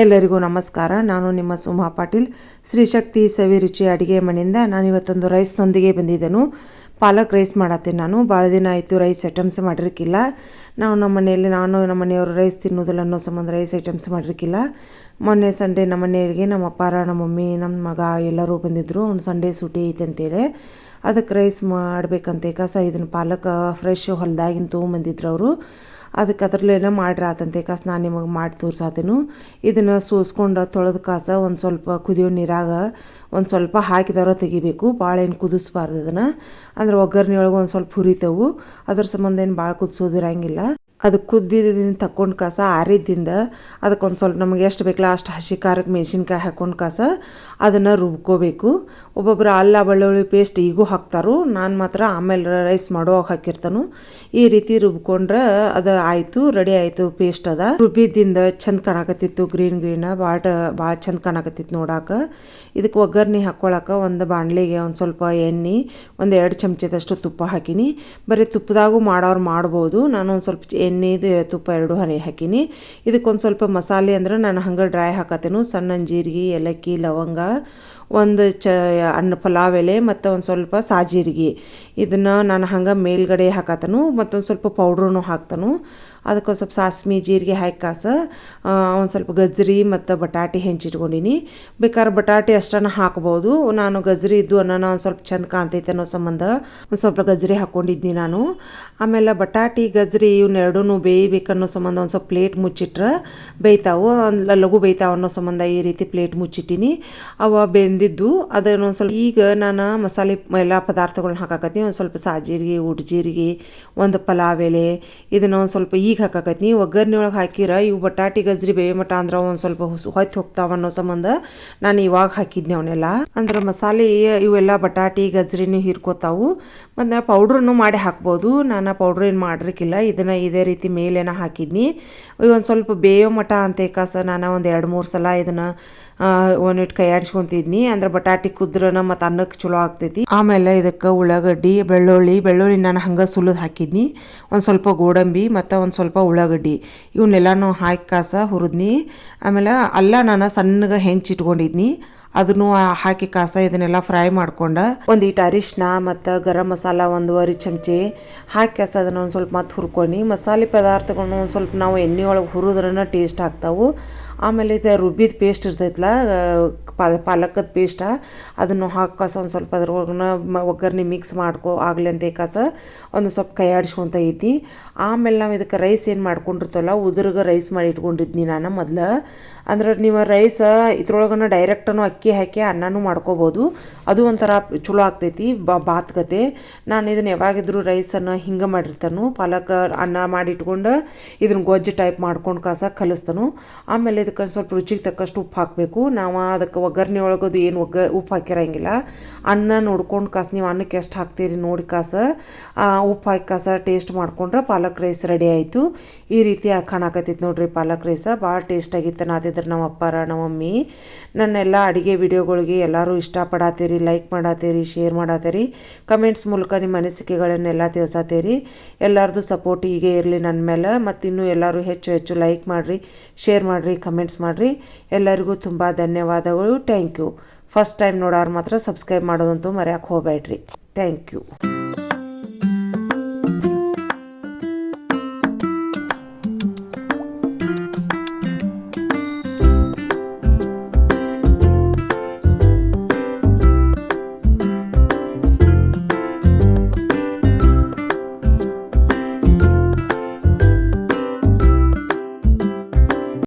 ಎಲ್ಲರಿಗೂ ನಮಸ್ಕಾರ. ನಾನು ನಿಮ್ಮ ಸುಮಾ ಪಾಟೀಲ್. ಶ್ರೀಶಕ್ತಿ ಸವಿ ರುಚಿ ಅಡುಗೆ ಮನೆಯಿಂದ ನಾನು ಇವತ್ತೊಂದು ರೈಸ್ನೊಂದಿಗೆ ಬಂದಿದ್ದೆನು. ಪಾಲಕ್ ರೈಸ್ ಮಾಡತ್ತೀನಿ ನಾನು. ಭಾಳ ದಿನ ಆಯಿತು ರೈಸ್ ಐಟಮ್ಸ್ ಮಾಡಿರ್ಕಿಲ್ಲ. ನಾವು ನಮ್ಮ ಮನೆಯಲ್ಲಿ ನಾನು, ನಮ್ಮ ಮನೆಯವರು ರೈಸ್ ತಿನ್ನೋದಿಲ್ಲ ಅನ್ನೋ ಸಂಬಂಧ ರೈಸ್ ಐಟಮ್ಸ್ ಮಾಡಿರ್ಕಿಲ್ಲ. ಮೊನ್ನೆ ಸಂಡೇ ನಮ್ಮ ಮನೆಯವರಿಗೆ ನಮ್ಮ ಅಪ್ಪಾರ, ನಮ್ಮ ಮಮ್ಮಿ, ನಮ್ಮ ಮಗ ಎಲ್ಲರೂ ಬಂದಿದ್ದರು ಅವ್ನು ಸಂಡೇ ಸೂಟಿ ಐತೆ ಅಂತೇಳಿ. ಅದಕ್ಕೆ ರೈಸ್ ಮಾಡಬೇಕಂತೆ. ಕಸ ಇದನ್ನು ಪಾಲಕ್ ಫ್ರೆಶ್ ಹೊಲ್ದಾಗಿನ ತೊಗೊಂಬಂದಿದ್ರು ಅವರು. ಅದಕ್ಕೆ ಅದ್ರಲ್ಲೇನೋ ಮಾಡ್ರಿ ಆತಂತೆ ಕಾಸ ನಾನು ನಿಮಗೆ ಮಾಡಿ ತೋರ್ಸಾತೇನು. ಇದನ್ನು ಸೋಸ್ಕೊಂಡು ತೊಳೆದ ಕಾಸ ಒಂದು ಸ್ವಲ್ಪ ಕುದಿಯೋ ನೀರಾಗ ಒಂದು ಸ್ವಲ್ಪ ಹಾಕಿದಾರ ತೆಗಿಬೇಕು. ಭಾಳ ಏನು ಕುದಿಸ್ಬಾರ್ದು ಅದನ್ನು. ಅಂದ್ರೆ ಒಗ್ಗರಣೆ ಒಳಗೆ ಒಂದು ಸ್ವಲ್ಪ ಹುರಿತೇವು. ಅದ್ರ ಸಂಬಂಧ ಏನು ಭಾಳ ಕುದಿಸೋದಿರಂಗಿಲ್ಲ. ಅದು ಕುದ್ದಿದ್ದಿನ ತಕ್ಕೊಂಡು ಕಸ, ಆರಿದ್ದಿಂದ ಅದಕ್ಕೊಂದು ಸ್ವಲ್ಪ ನಮಗೆ ಎಷ್ಟು ಬೇಕಲ್ಲ ಅಷ್ಟು ಹಸಿ ಖಾರಕ್ಕೆ ಮೆಣಸಿನ್ಕಾಯಿ ಹಾಕ್ಕೊಂಡು ಕಸ, ಅದನ್ನು ರುಬ್ಕೋಬೇಕು. ಒಬ್ಬೊಬ್ಬರು ಅಲ್ಲ ಬೆಳ್ಳುಳ್ಳಿ ಪೇಸ್ಟ್ ಈಗೂ ಹಾಕ್ತಾರು. ನಾನು ಮಾತ್ರ ಆಮೇಲೆ ರೈಸ್ ಮಾಡೋವಾಗ ಹಾಕಿರ್ತಾನು. ಈ ರೀತಿ ರುಬ್ಕೊಂಡ್ರೆ ಅದು ಆಯಿತು ರೆಡಿ ಆಯಿತು ಪೇಸ್ಟ್ ಅದ. ರುಬ್ಬಿದ್ದಿಂದ ಚಂದ ಕಾಣಕತ್ತಿತ್ತು ಗ್ರೀನ್ ಗ್ರೀನ್ ಭಾಳ ಭಾಳ ಚಂದ ಕಾಣಕತ್ತಿತ್ತು ನೋಡಾಕ. ಇದಕ್ಕೆ ಒಗ್ಗರಣೆ ಹಾಕ್ಕೊಳಕ್ಕೆ ಒಂದು ಬಾಣಲಿಗೆ ಒಂದು ಸ್ವಲ್ಪ ಎಣ್ಣೆ, ಒಂದು ಎರಡು ಚಮಚದಷ್ಟು ತುಪ್ಪ ಹಾಕಿನಿ. ಬರೀ ತುಪ್ಪದಾಗೂ ಮಾಡೋರು ಮಾಡ್ಬೋದು. ನಾನು ಒಂದು ಸ್ವಲ್ಪ ಎಣ್ಣೆದು ತುಪ್ಪ ಎರಡು ಹನಿ ಹಾಕೀನಿ. ಇದಕ್ಕೊಂದು ಸ್ವಲ್ಪ ಮಸಾಲೆ ಅಂದ್ರೆ ನಾನು ಹಂಗೆ ಡ್ರೈ ಹಾಕತ್ತೇನು ಸಣ್ಣ ಜೀರಿಗೆ, ಏಲಕ್ಕಿ, ಲವಂಗ, ಒಂದು ಚ ಅನ್ನ ಪಲಾವ್ ಎಲೆ ಮತ್ತು ಒಂದು ಸ್ವಲ್ಪ ಸಾಜೀರಿಗೆ ಇದನ್ನು ನಾನು ಹಂಗೆ ಮೇಲ್ಗಡೆ ಹಾಕತ್ತನು ಮತ್ತೊಂದು ಸ್ವಲ್ಪ ಪೌಡ್ರೂ ಹಾಕ್ತಾನು. ಅದಕ್ಕೆ ಸ್ವಲ್ಪ ಸಾಸ್ಮಿ, ಜೀರಿಗೆ ಹಾಕಿ ಕಾಸ ಒಂದು ಸ್ವಲ್ಪ ಗಜ್ರಿ ಮತ್ತು ಬಟಾಟೆ ಹೆಂಚಿಟ್ಕೊಂಡೀನಿ. ಬೇಕಾದ್ರೆ ಬಟಾಟೆ ಅಷ್ಟನ್ನು ಹಾಕ್ಬೋದು. ನಾನು ಗಜ್ರಿ ಇದ್ದು ಅನ್ನೋನ ಒಂದು ಸ್ವಲ್ಪ ಚಂದ ಕಾಣ್ತೈತೆ ಅನ್ನೋ ಸಂಬಂಧ ಒಂದು ಸ್ವಲ್ಪ ಗಜ್ರಿ ಹಾಕ್ಕೊಂಡಿದ್ನಿ ನಾನು. ಆಮೇಲೆ ಬಟಾಟಿ ಗಜ್ರಿ ಇವನ್ನೆರಡೂ ಬೇಯಬೇಕನ್ನೋ ಸಂಬಂಧ ಒಂದು ಸ್ವಲ್ಪ ಪ್ಲೇಟ್ ಮುಚ್ಚಿಟ್ರೆ ಬೇಯ್ತಾವು. ಲಘು ಬೇಯ್ತಾವ ಅನ್ನೋ ಸಂಬಂಧ ಈ ರೀತಿ ಪ್ಲೇಟ್ ಮುಚ್ಚಿಟ್ಟಿನಿ. ಅವ ಬೆಂದಿದ್ದು ಅದನ್ನು ಒಂದು ಸ್ವಲ್ಪ ಈಗ ನಾನು ಮಸಾಲೆ ಎಲ್ಲ ಪದಾರ್ಥಗಳನ್ನ ಹಾಕಾಕತ್ತೀನಿ. ಒಂದು ಸ್ವಲ್ಪ ಸಾಜೀರಿಗೆ, ಉಡ್ ಜೀರಿಗೆ, ಒಂದು ಪಲಾವ್ ಎಲೆ, ಇದನ್ನು ಒಂದು ಸ್ವಲ್ಪ ಈಗ ಹಾಕಾಕತ್ನಿ ಒಗ್ಗರಣೆ ಒಳಗೆ ಹಾಕಿರ, ಇವು ಬಟಾಟಿ, ಗಜ್ರಿ ಬೇಯ ಮಟ ಅಂದ್ರೆ ಒಂದು ಸ್ವಲ್ಪ ಹೊತ್ತು ಹೋಗ್ತಾವ ಅನ್ನೋ ಸಂಬಂಧ ನಾನು ಇವಾಗ ಹಾಕಿದ್ನಿ ಅವನ್ನೆಲ್ಲ ಅಂದ್ರೆ ಮಸಾಲೆ ಇವೆಲ್ಲ ಬಟಾಟಿ, ಗಜ್ರಿನೂ ಹೀರ್ಕೋತಾವು. ಮತ್ತು ಪೌಡ್ರನ್ನು ಮಾಡಿ ಹಾಕ್ಬೋದು. ನಾನು ಪೌಡ್ರ್ ಏನು ಮಾಡಿರಕ್ಕಿಲ್ಲ ಇದನ್ನು ಇದೇ ರೀತಿ ಮೇಲೇನ ಹಾಕಿದ್ನಿ. ಒಂದು ಸ್ವಲ್ಪ ಬೇಯೋ ಮಠ ಅಂತ ಕಾಸ ನಾನು ಒಂದು ಎರಡು ಮೂರು ಸಲ ಇದನ್ನು ಒಂದಿಟ್ಟು ಕೈ ಆಡಿಸ್ಕೊತಿದ್ನಿ ಅಂದ್ರೆ ಬಟಾಟಿ ಕುದ್ರನ ಮತ್ತು ಅನ್ನಕ್ಕೆ ಚಲೋ ಆಗ್ತೈತಿ. ಆಮೇಲೆ ಇದಕ್ಕೆ ಉಳ್ಳಾಗಡ್ಡಿ, ಬೆಳ್ಳುಳ್ಳಿ ಬೆಳ್ಳುಳ್ಳಿ ನಾನು ಹಂಗೆ ಸುಲಿದು ಹಾಕಿದ್ನಿ. ಒಂದು ಸ್ವಲ್ಪ ಗೋಡಂಬಿ ಮತ್ತು ಒಂದು ಸ್ವಲ್ಪ ಉಳ್ಳಾಗಡ್ಡಿ ಇವನ್ನೆಲ್ಲನೂ ಹಾಕಿ ಕಾಸ ಹುರಿದ್ನಿ. ಆಮೇಲೆ ಅಲ್ಲ ನಾನು ಸಣ್ಣಗೆ ಹೆಂಚಿಟ್ಕೊಂಡಿದ್ನಿ ಅದನ್ನು ಹಾಕಿ ಕಾಸ ಇದನ್ನೆಲ್ಲ ಫ್ರೈ ಮಾಡ್ಕೊಂಡು ಒಂದು ಇಟ್ಟು ಅರಿಶಿನ ಮತ್ತು ಗರಂ ಮಸಾಲ ಒಂದೂವರೆ ಚಮಚಿ ಹಾಕಿ ಕಾಸ ಅದನ್ನು ಒಂದು ಸ್ವಲ್ಪ ಮತ್ತೆ ಹುರ್ಕೊಂಡು. ಮಸಾಲೆ ಪದಾರ್ಥಗಳನ್ನ ಒಂದು ಸ್ವಲ್ಪ ನಾವು ಎಣ್ಣೆ ಒಳಗೆ ಹುರಿದ್ರನ ಟೇಸ್ಟ್ ಆಗ್ತಾವು. ಆಮೇಲೆ ಇದು ರುಬ್ಬಿದ ಪೇಸ್ಟ್ ಇರ್ತೈತಲ್ಲ ಪಾಲಕದ ಪೇಸ್ಟ ಅದನ್ನು ಹಾಕಿ ಕಾಸ ಒಂದು ಸ್ವಲ್ಪ ಅದ್ರೊಳಗನ ಒಗ್ಗರಣೆ ಮಿಕ್ಸ್ ಮಾಡ್ಕೊ, ಆಗಲಿ ಅಂತ ಕಸ ಒಂದು ಸ್ವಲ್ಪ ಕೈ ಆಡಿಸ್ಕೊತ ಇದ್ದಿ. ಆಮೇಲೆ ನಾವು ಇದಕ್ಕೆ ರೈಸ್ ಏನು ಮಾಡ್ಕೊಂಡಿರ್ತವಲ್ಲ, ಉದುರ್ಗೆ ರೈಸ್ ಮಾಡಿ ಇಟ್ಕೊಂಡಿದ್ನಿ ನಾನು ಮೊದಲು. ಅಂದ್ರೆ ನೀವು ರೈಸ ಇದ್ರೊಳಗನ ಡೈರೆಕ್ಟನು ಅಕ್ಕಿ ಹಾಕಿ ಅನ್ನನೂ ಮಾಡ್ಕೋಬೋದು. ಅದು ಒಂಥರ ಚಲೋ ಆಗ್ತೈತಿ ಬಾತ್ ಕತೆ ನಾನು ಇದನ್ನು ಯಾವಾಗಿದ್ರು ರೈಸನ್ನು ಹಿಂಗೆ ಮಾಡಿರ್ತಾನು, ಪಾಲಕ್ ಅನ್ನ ಮಾಡಿಟ್ಕೊಂಡು ಇದನ್ನ ಗೊಜ್ಜು ಟೈಪ್ ಮಾಡ್ಕೊಂಡು ಕಾಸ ಕಲಿಸ್ತಾನು. ಆಮೇಲೆ ಇದಕ್ಕೆ ಸ್ವಲ್ಪ ರುಚಿಗೆ ತಕ್ಕಷ್ಟು ಉಪ್ಪು ಹಾಕಬೇಕು. ನಾವು ಅದಕ್ಕೆ ಒಗ್ಗರಣೆ ಒಳಗದು ಏನು ಒಗ್ಗ, ಉಪ್ಪು ಹಾಕಿರಂಗಿಲ್ಲ. ಅನ್ನ ನೋಡ್ಕೊಂಡು ಕಾಸು, ನೀವು ಅನ್ನಕ್ಕೆ ಎಷ್ಟು ಹಾಕ್ತೀರಿ ನೋಡಿ ಕಾಸ ಉಪ್ಪು ಹಾಕಿ ಕಾಸ ಟೇಸ್ಟ್ ಮಾಡ್ಕೊಂಡ್ರೆ ಪಾಲಕ್ ರೈಸ್ ರೆಡಿ ಆಯಿತು. ಈ ರೀತಿ ಕಾಣಕತ್ತೈತಿ ನೋಡ್ರಿ ಪಾಲಕ್ ರೈಸ. ಭಾಳ ಟೇಸ್ಟಾಗಿತ್ತು ನಾದಿದ್ರೆ ನಮ್ಮ ಅಪ್ಪಾರ, ನಮ್ಮ ಮಮ್ಮಿ. ನನ್ನೆಲ್ಲ ಅಡುಗೆ ವಿಡಿಯೋಗಳಿಗೆ ಎಲ್ಲರೂ ಇಷ್ಟಪಡತ್ತೀರಿ ಲೈಕ್ ಮಾಡತ್ತೀರಿ ಶೇರ್ ಮಾಡತ್ತೀರಿ ಕಮೆಂಟ್ಸ್ ಮೂಲಕ ನಿಮ್ಮ ಅನಿಸಿಕೆಗಳನ್ನೆಲ್ಲ ತಿಳಿಸತ್ತೀರಿ ಎಲ್ಲರದು ಸಪೋರ್ಟ್ ಹೀಗೆ ಇರಲಿ ನನ್ನ ಮೇಲೆ ಮತ್ತು ಇನ್ನೂ ಎಲ್ಲರೂ ಹೆಚ್ಚು ಹೆಚ್ಚು ಲೈಕ್ ಮಾಡಿರಿ ಶೇರ್ ಮಾಡಿರಿ ಕಮೆಂಟ್ಸ್ ಮಾಡಿರಿ. ಎಲ್ಲರಿಗೂ ತುಂಬ ಧನ್ಯವಾದಗಳು. ಥ್ಯಾಂಕ್ ಯು ಫಸ್ಟ್ ಟೈಮ್ ನೋಡೋರು ಮಾತ್ರ ಸಬ್ಸ್ಕ್ರೈಬ್ ಮಾಡೋದಂತೂ ಮರೆಯೋಕೆ ಹೋಗಬೇಡ್ರಿ. Thank you